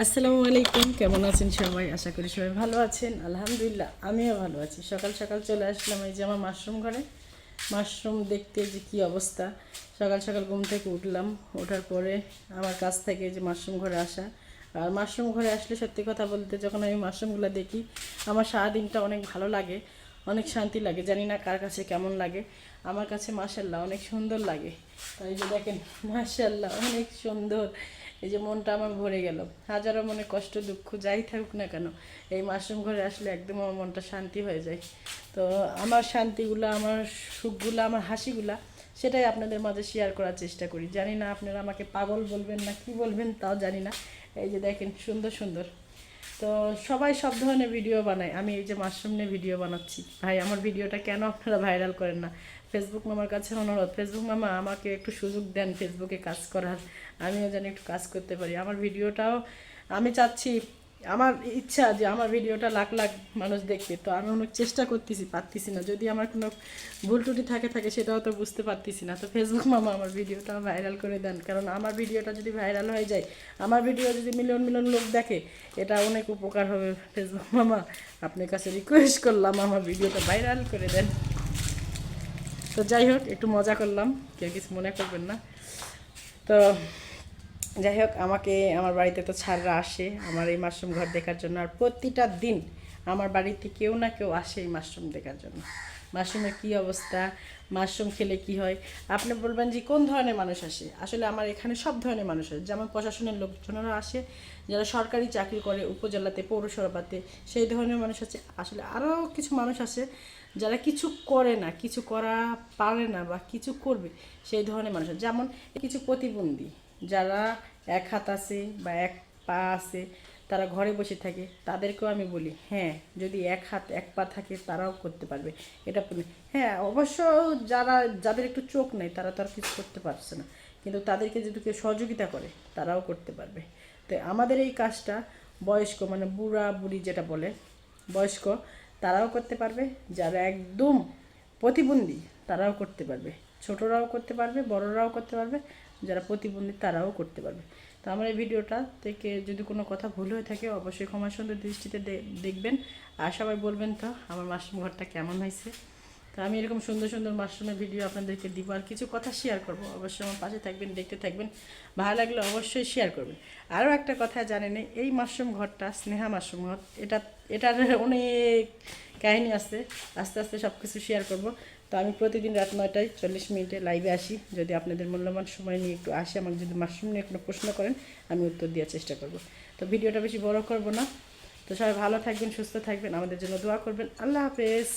আসসালামু আলাইকুম, কেমন আছেন সবাই? আশা করি সবাই ভালো আছেন। আলহামদুলিল্লাহ, আমিও ভালো আছি। সকাল সকাল চলে আসলাম এই যে আমার মাশরুম ঘরে। মাশরুম দেখতে যে কি অবস্থা। সকাল সকাল ঘুম থেকে উঠলাম। ওঠার পরে আমার কাছ থেকে যে মাশরুম ঘরে আসা। আর মাশরুম ঘরে আসলে সত্যি কথা বলতে যখন আমি মাশরুমগুলো দেখি, আমার সারাদিনটা অনেক ভালো লাগে, অনেক শান্তি লাগে। জানি না কার কাছে কেমন লাগে। আমার কাছে মাশাল্লাহ অনেক সুন্দর লাগে। তাই যে দেখেন মাশাল্লাহ অনেক সুন্দর। এই যে মনটা আমার ভরে গেল। হাজারো মনে কষ্ট, দুঃখ, যাই থাকুক না কেন, এই মাশরুম ঘরে আসলে একদম আমার মনটা শান্তি হয়ে যায়। তো আমার শান্তিগুলো, আমার সুখগুলো, আমার হাসিগুলা, সেটাই আপনাদের মাঝে শেয়ার করার চেষ্টা করি। জানি না আপনারা আমাকে পাগল বলবেন না কি বলবেন, তাও জানি না। এই যে দেখেন, সুন্দর সুন্দর। তো সবাই সব ধরনের ভিডিও বানায়। আমি এই যে মাশরুম নিয়ে ভিডিও বানাচ্ছি। ভাই, আমার ভিডিওটা কেন আপনারা ভাইরাল করেন না? ফেসবুক মামার কাছে অনুরোধ ফেসবুক মামা আমাকে একটু সুযোগ দেন ফেসবুকে কাজ করার। আমিও যেন একটু কাজ করতে পারি। আমার ভিডিওটাও আমি চাচ্ছি আমার ইচ্ছা যে আমার ভিডিওটা লাখ লাখ মানুষ দেখবে, তো আমি অনেক চেষ্টা করতেছি, পারতেছি না। যদি আমার কোনো ভুল টুটি থাকে থাকে সেটাও তো বুঝতে পারতেছি না। তো ফেসবুক মামা আমার ভিডিওটা ভাইরাল করে দেন, কারণ আমার ভিডিওটা যদি ভাইরাল হয়ে যায়, আমার ভিডিও যদি মিলিয়ন মিলিয়ন লোক দেখে, এটা অনেক উপকার হবে। ফেসবুক মামা, আপনার কাছে রিকোয়েস্ট করলাম, আমার ভিডিওটা ভাইরাল করে দেন। তো যাই হোক, একটু মজা করলাম, কেউ কিছু মনে করবেন না। তো যাই হোক, আমাকে আমার বাড়িতে তো ছাড়রা আসে। আমার এই মাশরুম ঘর দেখার জন্য। আর প্রতিটা দিন আমার বাড়িতে কেউ না কেউ আসে এই মাশরুম দেখার জন্য। মাশরুমের কী অবস্থা? মাশরুম খেলে কি হয়? আপনি বলবেন যে কোন ধরনের মানুষ আসে? আসলে আমার এখানে সব ধরনের মানুষ আসে। যেমন প্রশাসনের লোকজনেরা আসে, যারা সরকারি চাকরি করে, উপজেলাতে, পৌরসভাতে, সেই ধরনের মানুষ আছে। আসলে আরও কিছু মানুষ আছে যারা কিছু করে না, কিছু করা পারে না বা কিছু করবে, সেই ধরনের মানুষ। যেমন কিছু প্রতিবন্ধী যারা এক হাত আছে বা এক পা আছে তারা ঘরে বসে থাকে, তাদেরকেও আমি বলি হ্যাঁ যদি এক হাত এক পা থাকে তারাও করতে পারবে। এটা হ্যাঁ অবশ্য যারা, যাদের একটু চোখ নেই, তারা তো আর কিছু করতে পারছে না। কিন্তু তাদেরকে যদি কেউ সহযোগিতা করে, তারাও করতে পারবে। তো আমাদের এই কাজটা বয়স্ক মানে বুড়া বুড়ি যেটা বলে, বয়স্ক, তারাও করতে পারবে। যারা একদম প্রতিবন্ধী, তারাও করতে পারবে। ছোটরাও করতে পারবে, বড়রাও করতে পারবে। যারা প্রতিবন্ধী, তারাও করতে পারবে। তো আমার এই ভিডিওটা থেকে যদি কোনো কথা ভুল হয়ে থাকে, অবশ্যই ক্ষমা সুন্দর দৃষ্টিতে দেখবেন। আর সবাই বলবেন তো, আমার মাশরুম ঘরটা কেমন হয়েছে? তো আমি এরকম সুন্দর সুন্দর মাশরুমের ভিডিও আপনাদেরকে দিব আর কিছু কথা শেয়ার করব। অবশ্যই আমার পাশে থাকবেন, দেখতে থাকবেন। ভালো লাগলে অবশ্যই শেয়ার করবেন। আরও একটা কথা জানেন এই মাশরুম ঘরটা স্নেহা মাশরুম ঘর, এটা, এটার অনেক কাহিনী আছে, আস্তে আস্তে সব কিছু শেয়ার করব। তো আমি প্রতিদিন রাত নয়টায় চল্লিশ মিনিটে লাইভে আসি। যদি আপনাদের মূল্যবান সময় নিয়ে একটু আসে, আমাকে যদি মাশরুম নিয়ে কোনো প্রশ্ন করেন, আমি উত্তর দেওয়ার চেষ্টা করব। তো ভিডিওটা বেশি বড় করব না। তো সবাই ভালো থাকবেন, সুস্থ থাকবেন, আমাদের জন্য দোয়া করবেন। আল্লাহ হাফেজ।